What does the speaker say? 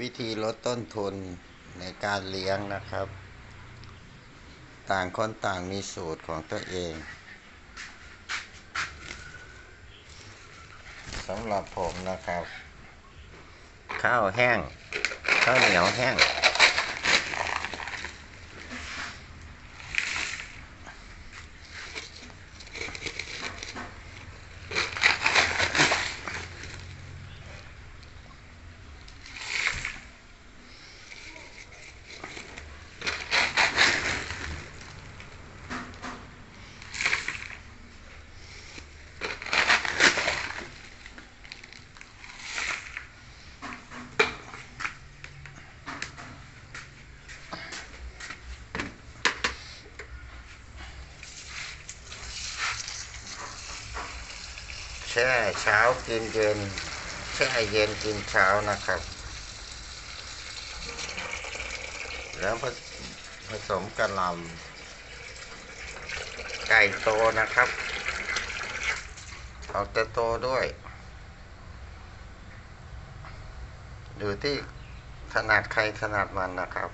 วิธีลดต้นทุนในการเลี้ยงนะครับ ต่างคนต่างมีสูตรของตัวเองสำหรับผมนะครับ ข้าวแห้ง ข้าวเหนียวแห้ง แช่เช้ากินเย็น แช่เย็นกินเช้านะครับ แล้วผสมกะลำไก่โตนะครับ เอาแต่โตด้วยอยู่ที่ถนัดใครถนัดมันนะครับ